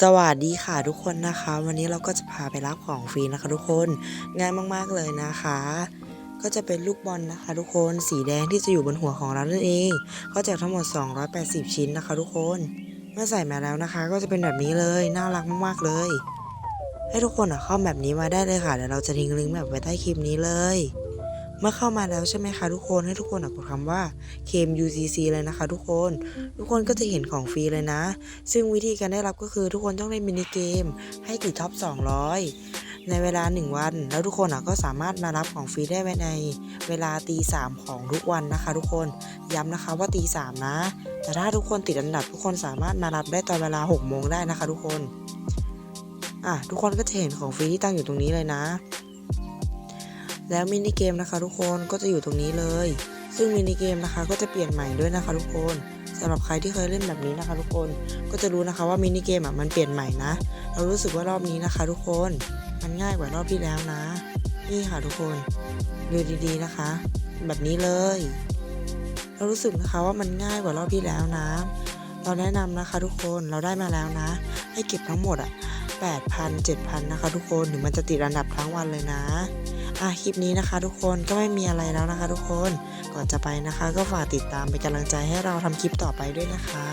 สวัสดีค่ะทุกคนนะคะ วันนี้เราก็จะพาไปรับของฟรีนะคะ ทุกคนง่ายมากๆเลยนะคะ ก็จะเป็นลูกบอลนะคะ ทุกคนสีแดงที่จะอยู่บนหัวของเรานั่นเองก็จกทั้งหมด 280 ชิ้นนะคะ ทุกคนเมื่อใส่มาแล้วนะคะ ก็จะเป็นแบบนี้เลยน่ารักมากๆเลย ให้ทุกคนเข้าแบบนี้มาได้เลยค่ะเดี๋ยวเราจะทิ้งลิงก์แบบไว้ใต้คลิปนี้เลย เมื่อเข้ามาแล้วใช่ไหมคะทุกคนให้ทุกคนกดคำว่า KMUCC เลยนะคะ ทุกคน ทุกคนก็จะเห็นของฟรีเลยนะ ซึ่งวิธีการได้รับก็คือทุกคนต้องเล่นมินิเกม ให้ติดท็อป 200 ในเวลา 1 วัน แล้วทุกคนก็สามารถมารับของฟรีได้ในเวลาตีสามของทุกวันนะคะ ทุกคนย้ำนะคะว่าตีสามนะ แต่ถ้าทุกคนติดอันดับทุกคนสามารถมารับได้ตอนเวลา6โมงได้นะคะ ทุกคนอะทุกคนก็จะเห็นของฟรีที่ตั้งอยู่ตรงนี้เลยนะ แล้วมินิเกมนะคะทุกคนก็จะอยู่ตรงนี้เลย ซึ่งมินิเกมนะคะก็จะเปลี่ยนใหม่ด้วยนะคะทุกคนสำหรับใครที่เคยเล่นแบบนี้นะคะทุกคนก็จะรู้นะคะว่ามินิเกมอะมันเปลี่ยนใหม่นะ เรารู้สึกว่ารอบนี้นะคะ ทุกคนมันง่ายกว่ารอบที่แล้วนะ นี่ค่ะทุกคนดูดีๆนะคะ แบบนี้เลย เรารู้สึกนะคะว่ามันง่ายกว่ารอบที่แล้วนะ เราแนะนำนะคะ ทุกคนเราได้มาแล้วนะ ให้เก็บทั้งหมดอะ8,000 7,000นะคะ ทุกคนถึงมันจะติดอันดับทั้งวันเลยนะ อะคลิปนี้นะคะทุกคนก็ไม่มีอะไรแล้วนะคะ ทุกคนก่อนจะไปนะคะ ก็ฝากติดตามเป็นกำลังใจให้เราทำคลิปต่อไปด้วยนะคะ